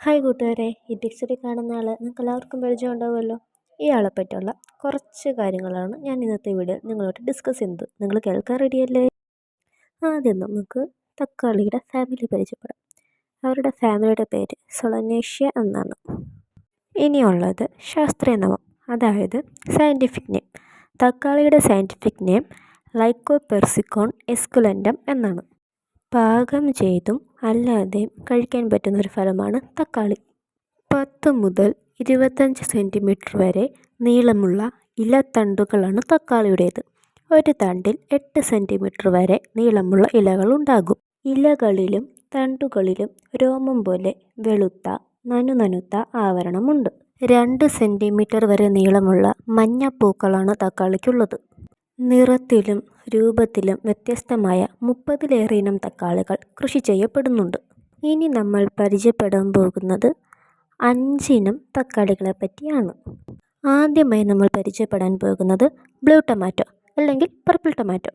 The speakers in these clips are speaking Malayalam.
ഹായ് കൂട്ടുകാരെ ഈ പിക്ചറിൽ കാണുന്ന ആൾ നിങ്ങൾക്ക് എല്ലാവർക്കും പരിചയം ഉണ്ടാവുമല്ലോ. ഇയാളെ പറ്റിയുള്ള കുറച്ച് കാര്യങ്ങളാണ് ഞാൻ ഇന്നത്തെ വീഡിയോ നിങ്ങളോട് ഡിസ്കസ് ചെയ്യുന്നത്. നിങ്ങൾ കേൾക്കാൻ റെഡിയല്ലേ ആദ്യം നമുക്ക് തക്കാളിയുടെ ഫാമിലി പരിചയപ്പെടാം. അവരുടെ ഫാമിലിയുടെ പേര് സൊളനേഷ്യ എന്നാണ്. ഇനിയുള്ളത് ശാസ്ത്രീയ നാമം അതായത് സയന്റിഫിക് നെയിം തക്കാളിയുടെ സയന്റിഫിക് നെയിം ലൈക്കോപെർസിക്കോൺ എസ്കുലൻഡം എന്നാണ്. പാകം ചെയ്തും അല്ലാതെയും കഴിക്കാൻ പറ്റുന്ന ഒരു ഫലമാണ് തക്കാളി. പത്ത് മുതൽ ഇരുപത്തഞ്ച് സെന്റിമീറ്റർ വരെ നീളമുള്ള ഇലത്തണ്ടുകളാണ് തക്കാളിയുടേത്. ഒരു തണ്ടിൽ എട്ട് സെന്റിമീറ്റർ വരെ നീളമുള്ള ഇലകൾ ഉണ്ടാകും. ഇലകളിലും തണ്ടുകളിലും രോമം പോലെ വെളുത്ത നനുനനുത്ത ആവരണമുണ്ട്. രണ്ട് സെന്റിമീറ്റർ വരെ നീളമുള്ള മഞ്ഞപ്പൂക്കളാണ് തക്കാളിക്കുള്ളത്. നിറത്തിലും രൂപത്തിലും വ്യത്യസ്തമായ മുപ്പതിലേറെ ഇനം തക്കാളികൾ കൃഷി ചെയ്യപ്പെടുന്നുണ്ട്. ഇനി നമ്മൾ പരിചയപ്പെടാൻ പോകുന്നത് അഞ്ചിനം തക്കാളികളെ പറ്റിയാണ്. ആദ്യമായി നമ്മൾ പരിചയപ്പെടാൻ പോകുന്നത് ബ്ലൂ ടൊമാറ്റോ അല്ലെങ്കിൽ പർപ്പിൾ ടൊമാറ്റോ.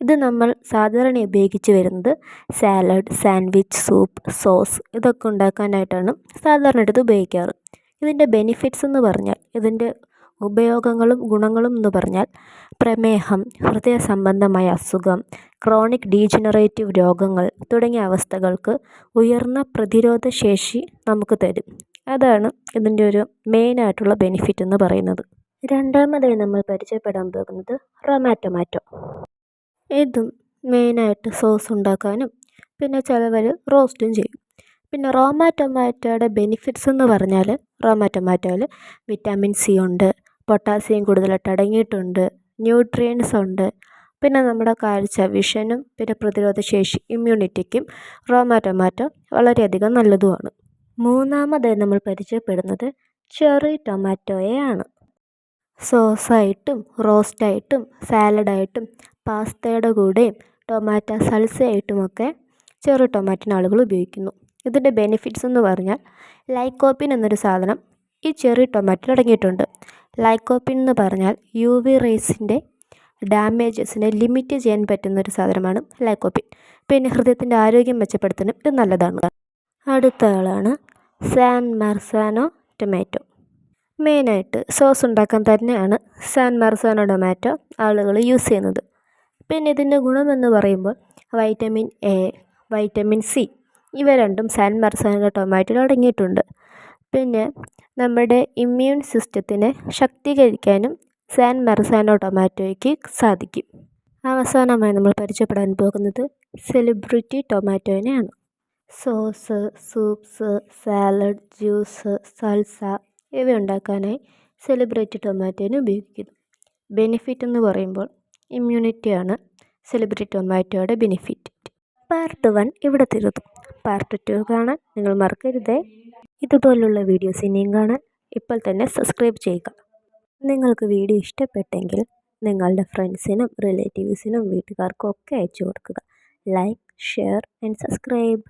ഇത് നമ്മൾ സാധാരണ ഉപയോഗിച്ച് വരുന്നത് സാലഡ് സാൻഡ്വിച്ച് സൂപ്പ് സോസ് ഇതൊക്കെ ഉണ്ടാക്കാനായിട്ടാണ് സാധാരണ ഇത് ഉപയോഗിക്കാറ്. ഇതിന്റെ ബെനിഫിറ്റ്സ് എന്ന് പറഞ്ഞാൽ ഇതിന്റെ ഉപയോഗങ്ങളും ഗുണങ്ങളും എന്ന് പറഞ്ഞാൽ പ്രമേഹം ഹൃദയ സംബന്ധമായ അസുഖം ക്രോണിക് ഡീജനറേറ്റീവ് രോഗങ്ങൾ തുടങ്ങിയ അവസ്ഥകൾക്ക് ഉയർന്ന പ്രതിരോധ ശേഷി നമുക്ക് തരും. അതാണ് ഇതിന്റെ ഒരു മെയിനായിട്ടുള്ള ബെനിഫിറ്റ് എന്ന് പറയുന്നത്. രണ്ടാമതായി നമ്മൾ പരിചയപ്പെടാൻ പോകുന്നത് റൊമാറ്റോമാറ്റോ. ഇതും മെയിനായിട്ട് സോസ് ഉണ്ടാക്കാനും പിന്നെ ചിലവർ റോസ്റ്റും ചെയ്യും. പിന്നെ റോമാ ടൊമാറ്റോയുടെ ബെനിഫിറ്റ്സ് എന്ന് പറഞ്ഞാൽ റോമാ ടൊമാറ്റോയിൽ വിറ്റാമിൻ സി ഉണ്ട് പൊട്ടാസ്യം കൂടുതലായിട്ട് അടങ്ങിയിട്ടുണ്ട് ന്യൂട്രിയൻസ് ഉണ്ട്. പിന്നെ നമ്മുടെ കാഴ്ച വിഷനും പിന്നെ പ്രതിരോധ ശേഷി ഇമ്മ്യൂണിറ്റിക്കും റോമാ ടൊമാറ്റോ വളരെയധികം നല്ലതുമാണ്. മൂന്നാമതായി നമ്മൾ പരിചയപ്പെടുന്നത് ചെറി ടൊമാറ്റോയെയാണ്. സോസായിട്ടും റോസ്റ്റായിട്ടും സാലഡായിട്ടും പാസ്തയുടെ കൂടെയും ടൊമാറ്റോ സൽസയായിട്ടുമൊക്കെ ചെറു ടൊമാറ്റോ ആളുകൾ ഉപയോഗിക്കുന്നു. ഇതിന്റെ ബെനിഫിറ്റ്സ് എന്ന് പറഞ്ഞാൽ ലൈക്കോപ്പിൻ എന്നൊരു സാധനം ഈ ചെറി ടൊമാറ്റോയിൽ അടങ്ങിയിട്ടുണ്ട്. ലൈക്കോപ്പിൻ എന്ന് പറഞ്ഞാൽ യു വി റേസിന്റെ ഡാമേജസിനെ ലിമിറ്റ് ചെയ്യാൻ പറ്റുന്ന ഒരു സാധനമാണ് ലൈക്കോപ്പിൻ. പിന്നെ ഹൃദയത്തിന്റെ ആരോഗ്യം മെച്ചപ്പെടുത്താനും ഇത് നല്ലതാണ്. അടുത്ത ആളാണ് സാൻ മർസാനോ ടൊമാറ്റോ. മെയിനായിട്ട് സോസ് ഉണ്ടാക്കാൻ തന്നെയാണ് സാൻ മർസാനോ ടൊമാറ്റോ ആളുകൾ യൂസ് ചെയ്യുന്നത്. പിന്നെ ഇതിന്റെ ഗുണമെന്ന് പറയുമ്പോൾ വൈറ്റമിൻ എ വൈറ്റമിൻ സി ഇവ രണ്ടും സാൻ മർസാനോ ടൊമാറ്റോയിൽ അടങ്ങിയിട്ടുണ്ട്. പിന്നെ നമ്മുടെ ഇമ്മ്യൂൺ സിസ്റ്റത്തിനെ ശക്തീകരിക്കാനും സാൻ മർസാനോ ടൊമാറ്റോയ്ക്ക് സാധിക്കും. അവസാനമായി നമ്മൾ പരിചയപ്പെടാൻ പോകുന്നത് celebrity ടൊമാറ്റോനെയാണ് sauce soups salad juice salsa ഇവ ഉണ്ടാക്കാനായി സെലിബ്രിറ്റി ടൊമാറ്റോനെ ഉപയോഗിക്കുന്നു. ബെനിഫിറ്റ് എന്ന് പറയുമ്പോൾ ഇമ്മ്യൂണിറ്റിയാണ് സെലിബ്രിറ്റി ടൊമാറ്റോയുടെ ബെനിഫിറ്റ് പാർട്ട് വൺ ഇവിടെ തീർന്നു. പാർട്ട് ടു കാണാൻ നിങ്ങൾ മറക്കരുതേ. ഇതുപോലുള്ള വീഡിയോസ് ഇനിയും കാണാൻ ഇപ്പോൾ തന്നെ സബ്സ്ക്രൈബ് ചെയ്യുക. നിങ്ങൾക്ക് വീഡിയോ ഇഷ്ടപ്പെട്ടെങ്കിൽ നിങ്ങളുടെ ഫ്രണ്ട്സിനും റിലേറ്റീവ്സിനും വീട്ടുകാർക്കും ഒക്കെ അയച്ചു കൊടുക്കുക. Like share and subscribe.